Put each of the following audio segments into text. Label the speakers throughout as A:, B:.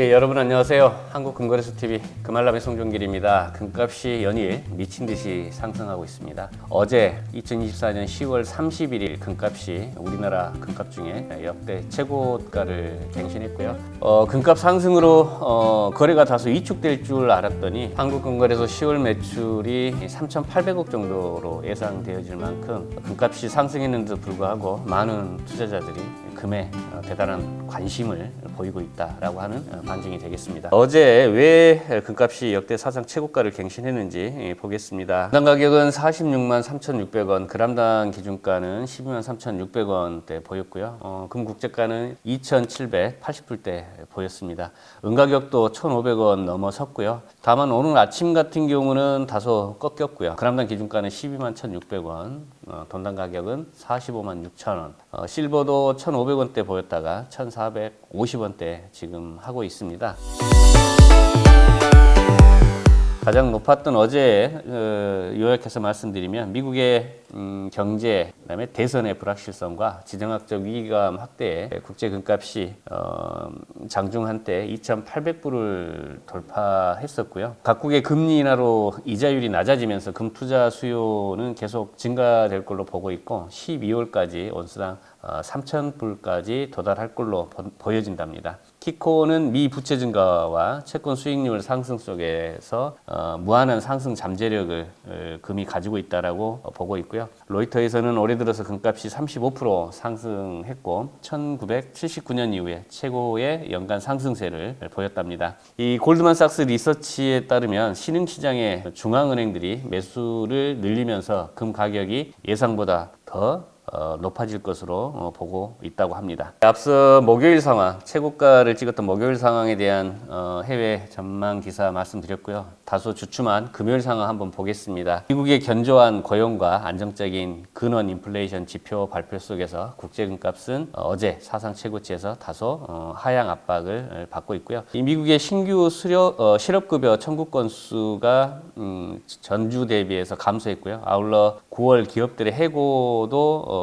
A: 네, 여러분 안녕하세요. 한국금거래소 TV 금알람의 송종길입니다. 금값이 연일 미친 듯이 상승하고 있습니다. 어제 2024년 10월 31일 금값이 우리나라 금값 중에 역대 최고가를 갱신했고요. 어, 금값 상승으로 어, 거래가 다소 위축될 줄 알았더니 한국금거래소 10월 매출이 3,800억 정도로 예상되어질 만큼 금값이 상승했는데도 불구하고 많은 투자자들이 금에 어, 대단한 관심을 보이고 있다라고 하는 어, 반증이 되겠습니다. 어제 왜 금값이 역대 사상 최고가를 갱신했는지 예, 보겠습니다. 당 가격은 46만 3,600원, 그람당 기준가는 12만 3,600원대 보였고요. 어, 금 국제가는 2,780불대 보였습니다. 은 가격도 1,500원 넘어섰고요. 다만 오늘 아침 같은 경우는 다소 꺾였고요. 그람당 기준가는 12만 1,600원, 어, 돈당 가격은 45만 6천 원. 실버도 1,500원대 보였다가 1,450원대 지금 하고 있습니다. 가장 높았던 어제 어, 요약해서 말씀드리면 미국의 음, 경제, 그다음에 대선의 불확실성과 지정학적 위기감 확대에 국제 금값이 어, 장중 한때 2,800불을 돌파했었고요. 각국의 금리 인하로 이자율이 낮아지면서 금 투자 수요는 계속 증가될 걸로 보고 있고 12월까지 온수당 어, 3,000불까지 도달할 걸로 보- 보여진답니다. 키코는 미 부채 증가와 채권 수익률 상승 속에서 어, 무한한 상승 잠재력을 어, 금이 가지고 있다라고 어, 보고 있고요. 로이터에서는 올해 들어서 금값이 35% 상승했고 1979년 이후에 최고의 연간 상승세를 보였답니다. 이 골드만삭스 리서치에 따르면 신흥 시장의 중앙은행들이 매수를 늘리면서 금 가격이 예상보다 더 어, 높아질 것으로 어, 보고 있다고 합니다. 앞서 목요일 상황, 최고가를 찍었던 목요일 상황에 대한 어, 해외 전망 기사 말씀드렸고요. 다소 주춤한 금요일 상황 한번 보겠습니다. 미국의 견조한 고용과 안정적인 근원 인플레이션 지표 발표 속에서 국제금값은 어, 어제 사상 최고치에서 다소 어, 하향 압박을 어, 받고 있고요. 이 미국의 신규 수료, 어, 실업급여 청구 건수가 음, 전주 대비해서 감소했고요. 아울러 9월 기업들의 해고도 어,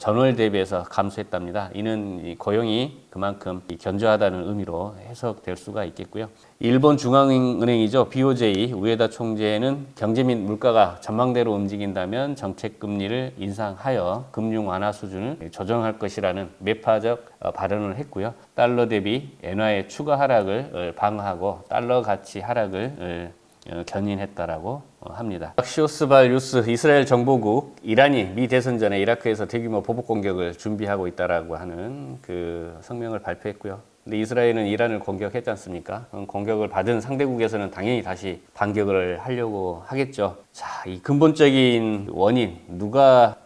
A: 전월 대비해서 감소했답니다. 이는 이 고용이 그만큼 이 견조하다는 의미로 해석될 수가 있겠고요. 일본 중앙은행이죠. BOJ 우에다 총재는 경제 및 물가가 전망대로 움직인다면 정책 금리를 인상하여 금융 완화 수준을 조정할 것이라는 매파적 어, 발언을 했고요. 달러 대비 엔화의 추가 하락을 어, 방어하고 달러 가치 하락을 어, 어, 견인했다라고 어, 합니다. 악시오스발 뉴스 이스라엘 정보국 이란이 미 대선 전에 이라크에서 대규모 보복 공격을 준비하고 있다라고 하는 그 성명을 발표했고요. 근데 이스라엘은 이란을 공격했지 않습니까? 공격을 받은 상대국에서는 당연히 다시 반격을 하려고 하겠죠. 자, 이 근본적인 원인 누가 아,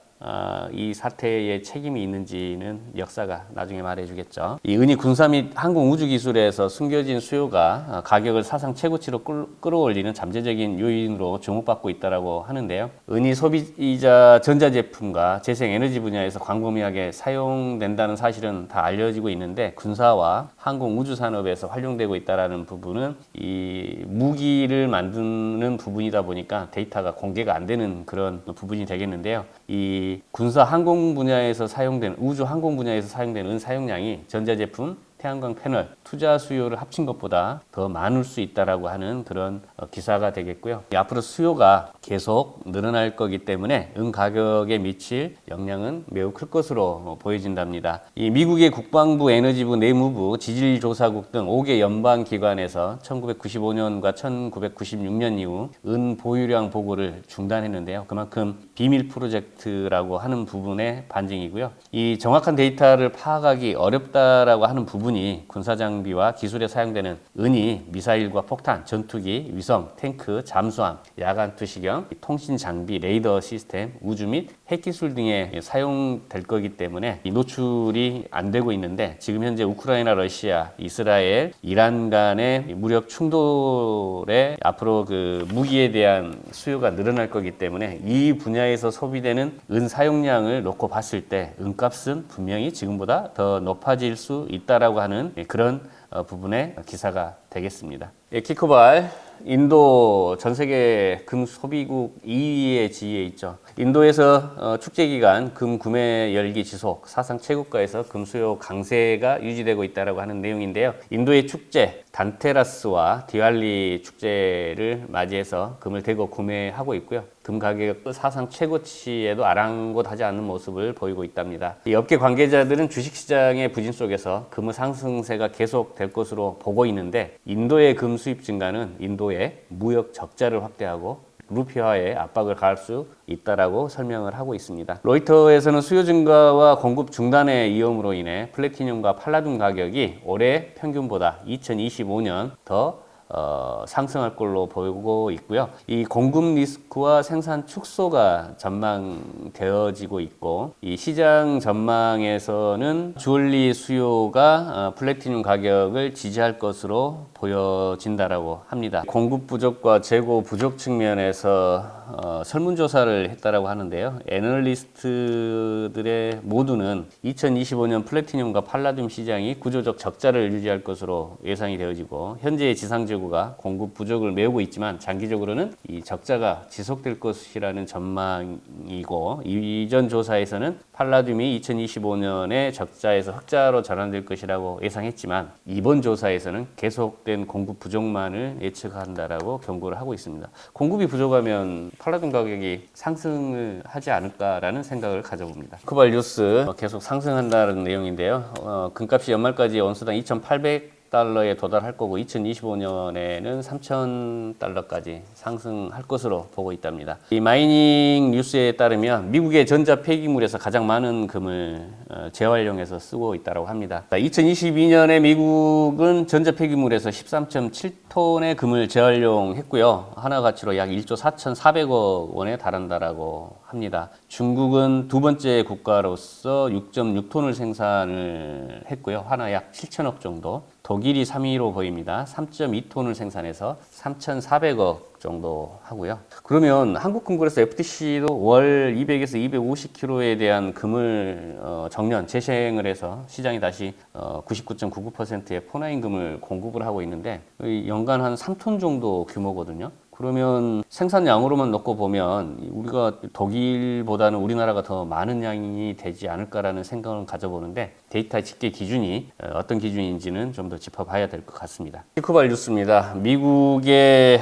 A: 이 사태에 책임이 있는지는 역사가 나중에 말해주겠죠. 이 은희 군사 및 항공 우주 기술에서 숨겨진 수요가 아, 가격을 사상 최고치로 끌, 끌어올리는 잠재적인 요인으로 주목받고 있다라고 하는데요. 은희 소비자 전자제품과 재생 에너지 분야에서 광범위하게 사용된다는 사실은 다 알려지고 있는데 군사와 항공 우주 산업에서 활용되고 있다라는 부분은 이 무기를 만드는 부분이다 보니까 데이터가 공개가 안 되는 그런 부분이 되겠는데요. 이 군사 항공 분야에서 사용되는 우주 항공 분야에서 사용되는 은 사용량이 전자제품, 태양광 패널 투자 수요를 합친 것보다 더 많을 수 있다라고 하는 그런 어, 기사가 되겠고요. 이 앞으로 수요가 계속 늘어날 거기 때문에 은 가격에 미칠 영향은 매우 클 것으로 어, 보여진답니다. 이 미국의 국방부, 에너지부, 내무부, 지질조사국 등 5개 연방 기관에서 1995년과 1996년 이후 은 보유량 보고를 중단했는데요. 그만큼 비밀 프로젝트라고 하는 부분의 반증이고요. 이 정확한 데이터를 파악하기 어렵다라고 하는 부분이 군사 장비와 기술에 사용되는 은이 미사일과 폭탄, 전투기, 위성, 탱크, 잠수함, 야간 투시경, 통신 장비, 레이더 시스템, 우주 및 핵기술 등에 사용될 거기 때문에 이 노출이 안 되고 있는데 지금 현재 우크라이나, 러시아, 이스라엘, 이란 간의 무력 충돌에 앞으로 그 무기에 대한 수요가 늘어날 거기 때문에 이 분야에서 소비되는 은 사용량을 놓고 봤을 때 은값은 분명히 지금보다 더 높아질 수 있다라고 하는 그런 어, 부분의 기사가 되겠습니다. 예, 키코발 인도 전 세계 금 소비국 2위의 지위에 있죠. 인도에서 어, 축제 기간 금 구매 열기 지속 사상 최고가에서 금 수요 강세가 유지되고 있다라고 하는 내용인데요. 인도의 축제 단테라스와 디왈리 축제를 맞이해서 금을 대거 구매하고 있고요. 금 가격 사상 최고치에도 아랑곳하지 않는 모습을 보이고 있답니다. 이 업계 관계자들은 주식시장의 부진 속에서 금의 상승세가 계속될 것으로 보고 있는데 인도의 금 수입 증가는 인도 의 무역 적자를 확대하고 루피화에 압박을 가할 수 있다라고 설명을 하고 있습니다. 로이터에서는 수요 증가와 공급 중단의 위험으로 인해 플래티늄과 팔라듐 가격이 올해 평균보다 2025년 더 어, 상승할 걸로 보이고 있고요. 이 공급 리스크와 생산 축소가 전망되어지고 있고 이 시장 전망에서는 주얼리 수요가 어, 플래티늄 가격을 지지할 것으로 보여진다라고 합니다. 공급 부족과 재고 부족 측면에서 어, 설문조사를 했다라고 하는데요. 애널리스트들의 모두는 2025년 플래티늄과 팔라듐 시장이 구조적 적자를 유지할 것으로 예상이 되어지고 현재의 지상 재고가 공급 부족을 메우고 있지만 장기적으로는 이 적자가 지속될 것이라는 전망이고 이전 조사에서는 팔라듐이 2025년에 적자에서 흑자로 전환될 것이라고 예상했지만 이번 조사에서는 계속된 공급 부족만을 예측한다라고 경고를 하고 있습니다. 공급이 부족하면 팔라듐 가격이 상승을 하지 않을까라는 생각을 가져봅니다. 쿠발 뉴스 어, 계속 상승한다는 내용인데요. 어, 금값이 연말까지 온수당 2,800 달러에 도달할 거고 2025년에는 3천 달러까지 상승할 것으로 보고 있답니다. 이 마이닝 뉴스에 따르면 미국의 전자 폐기물에서 가장 많은 금을 어, 재활용해서 쓰고 있다고 합니다. 2022년에 미국은 전자 폐기물에서 13.7톤의 금을 재활용했고요. 하나 가치로 약 1조 4,400억 원에 달한다라고 합니다. 중국은 두 번째 국가로서 6.6톤을 생산을 했고요. 하나 약 7천억 정도. 독일이 3위로 보입니다. 3.2톤을 생산해서 3,400억 정도 하고요. 그러면 한국금고에서 FTC도 월 200에서 250kg에 대한 금을 어, 정년 재생을 해서 시장이 다시 어, 99.99%의 포나인 금을 공급을 하고 있는데 연간 한 3톤 정도 규모거든요. 그러면 생산량으로만 놓고 보면 우리가 독일보다는 우리나라가 더 많은 양이 되지 않을까라는 생각을 가져보는데 데이터 집계 기준이 어떤 기준인지는 좀 더 짚어봐야 될 것 같습니다. 피크발 뉴스입니다. 미국의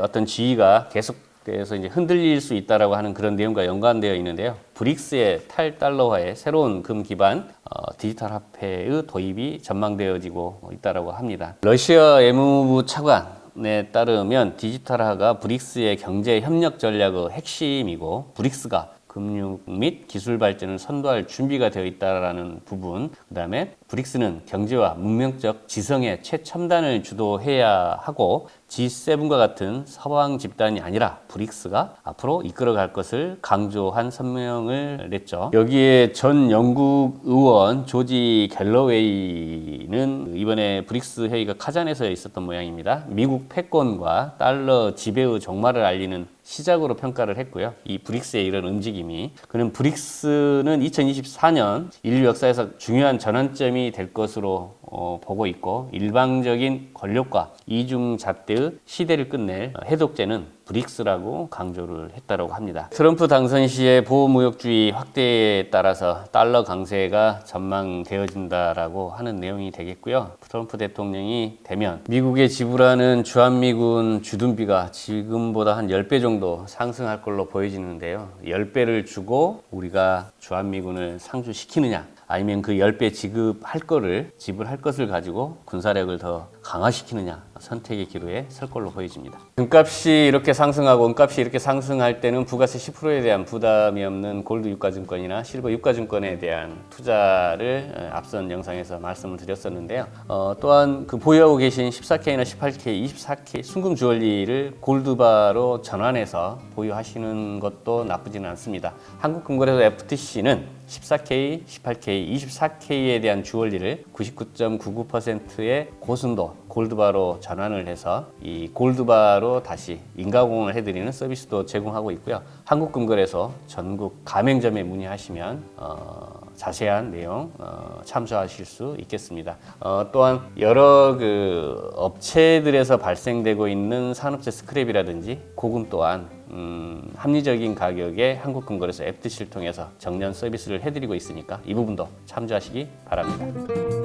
A: 어떤 지위가 계속 그래서 이제 흔들릴 수 있다라고 하는 그런 내용과 연관되어 있는데요. 브릭스의 탈달러화의 새로운 금 기반 어, 디지털 화폐의 도입이 전망되어지고 있다라고 합니다. 러시아 외무부 차관 에 따르면 디지털화가 브릭스의 경제 협력 전략의 핵심이고 브릭스가 금융 및 기술 발전을 선도할 준비가 되어 있다라는 부분. 그다음에 브릭스는 경제와 문명적 지성의 최첨단을 주도해야 하고 G7과 같은 서방 집단이 아니라 브릭스가 앞으로 이끌어갈 것을 강조한 선명을 냈죠. 여기에 전 영국 의원 조지 갤러웨이는 이번에 브릭스 회의가 카잔에서 있었던 모양입니다. 미국 패권과 달러 지배의 종말을 알리는 시작으로 평가를 했고요. 이 브릭스의 이런 움직임이 그는 브릭스는 2024년 인류 역사에서 중요한 전환점이 될 것으로 어, 보고 있고 일방적인 권력과 이중 잣대의 시대를 끝낼 해독제는 브릭스라고 강조를 했다고 합니다. 트럼프 당선 시의 보호무역주의 확대에 따라서 달러 강세가 전망되어진다라고 하는 내용이 되겠고요. 트럼프 대통령이 되면 미국에 지불하는 주한미군 주둔비가 지금보다 한 10배 정도 상승할 걸로 보여지는데요. 10배를 주고 우리가 주한미군을 상주시키느냐 아니면 그 10배 지급할 거를 지불할 것을 가지고 군사력을 더 강화시키느냐 선택의 기로에 설 걸로 보여집니다. 금값이 이렇게 상승하고 은값이 이렇게 상승할 때는 부가세 10%에 대한 부담이 없는 골드 유가증권이나 실버 유가증권에 대한 투자를 앞선 영상에서 말씀을 드렸었는데요. 어, 또한 그 보유하고 계신 14K나 18K, 24K 순금 주얼리를 골드바로 전환해서 보유하시는 것도 나쁘지는 않습니다. 한국금거래소 FTC는 14K, 18K, 24K에 대한 주얼리를 99.99%의 고순도 골드바로 전환을 해서 이 골드바로 다시 인가공을 해드리는 서비스도 제공하고 있고요. 한국금거래소 전국 가맹점에 문의하시면 어, 자세한 내용 어, 참조하실 수 있겠습니다. 어, 또한 여러 그 업체들에서 발생되고 있는 산업재 스크랩이라든지 고금 또한 음, 합리적인 가격에 한국금거래소 FTC를 통해서 정년 서비스를 해드리고 있으니까 이 부분도 참조하시기 바랍니다.